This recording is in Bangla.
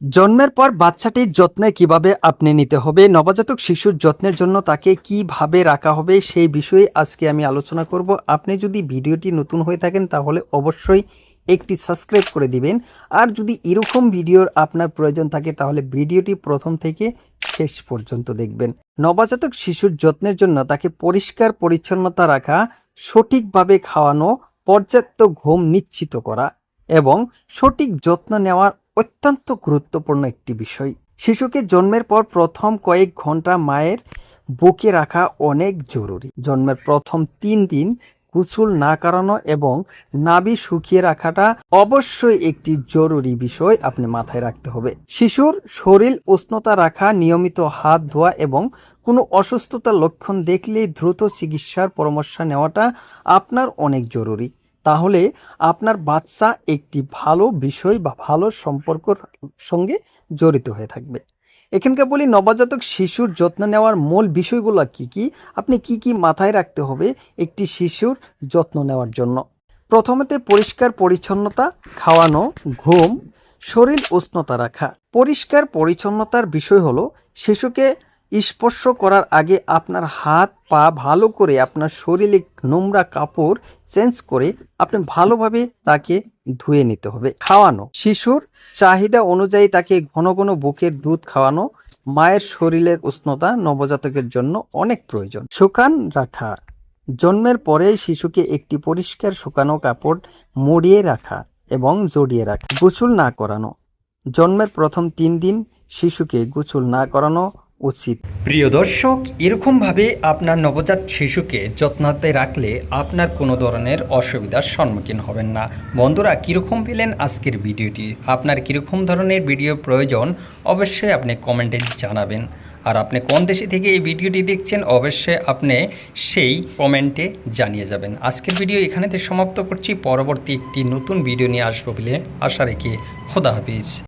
জন্মের পর বাচ্চাটির যত্নে কীভাবে আপনি নিতে হবে, নবজাতক শিশুর যত্নের জন্য তাকে কীভাবে রাখা হবে সেই বিষয়ে আজকে আমি আলোচনা করব। আপনি যদি ভিডিওটি নতুন হয়ে থাকেন তাহলে অবশ্যই একটি সাবস্ক্রাইব করে দিবেন। আর যদি এরকম ভিডিওর আপনার প্রয়োজন থাকে তাহলে ভিডিওটি প্রথম থেকে শেষ পর্যন্ত দেখবেন। নবজাতক শিশুর যত্নের জন্য তাকে পরিষ্কার পরিচ্ছন্নতা রাখা, সঠিকভাবে খাওয়ানো, পর্যাপ্ত ঘুম নিশ্চিত করা এবং সঠিক যত্ন নেওয়ার অত্যন্ত গুরুত্বপূর্ণ একটি বিষয়। শিশুকে জন্মের পর প্রথম কয়েক ঘণ্টা মায়ের বুকে রাখা অনেক জরুরি। জন্মের প্রথম তিন দিন কুচুল না করানো এবং নাভি শুকিয়ে রাখাটা অবশ্যই একটি জরুরি বিষয় আপনি মাথায় রাখতে হবে। শিশুর শরীর উষ্ণতা রাখা, নিয়মিত হাত ধোয়া এবং কোনো অসুস্থতার লক্ষণ দেখলেই দ্রুত চিকিৎসার পরামর্শ নেওয়াটা আপনার অনেক জরুরি। তাহলে আপনার বাচ্চা একটি ভালো বিষয় বা ভালো সম্পর্কর সঙ্গে জড়িত হয়ে থাকবে। এখানকার বলি নবজাতক শিশুর যত্ন নেওয়ার মূল বিষয়গুলো কি কি? আপনি কি কি মাথায় রাখতে হবে একটি শিশুর যত্ন নেওয়ার জন্য? প্রথমতে পরিষ্কার পরিচ্ছন্নতা, খাওয়ানো, ঘুম, শরীর উষ্ণতা রাখা। পরিষ্কার পরিচ্ছন্নতার বিষয় হলো শিশুকে স্পর্শ করার আগে আপনার হাত, পা ভালো করে আপনার শরীরে নোংরা কাপড় চেঞ্জ করে আপনি ভালোভাবে তাকে ধুয়ে নিতে হবে। খাওয়ানো। শিশুর চাহিদা অনুযায়ী তাকে ঘন ঘন বুকের দুধ খাওয়ানো মায়ের শরীরের উষ্ণতা নবজাতকের জন্য অনেক প্রয়োজন। শুকান রাখা। জন্মের পরে শিশুকে একটি পরিষ্কার শুকানো কাপড় মুড়িয়ে রাখা এবং জড়িয়ে রাখা। গোসল না করানো। জন্মের প্রথম তিন দিন শিশুকে গোসল না করানো উচিত। প্রিয় দর্শক, এরকমভাবে আপনার নবজাত শিশুকে যত্নাতে রাখলে আপনার কোনো ধরনের অসুবিধার সম্মুখীন হবেন না। বন্ধুরা, কীরকম পেলেন আজকের ভিডিওটি? আপনার কীরকম ধরনের ভিডিও প্রয়োজন, অবশ্যই আপনি কমেন্টে জানাবেন। আর আপনি কোন দেশে থেকে এই ভিডিওটি দেখছেন, অবশ্যই আপনি সেই কমেন্টে জানিয়ে যাবেন। আজকের ভিডিও এখানেতে সমাপ্ত করছি। পরবর্তী একটি নতুন ভিডিও নিয়ে আসব বলে আশা রেখে খোদা হাফিজ।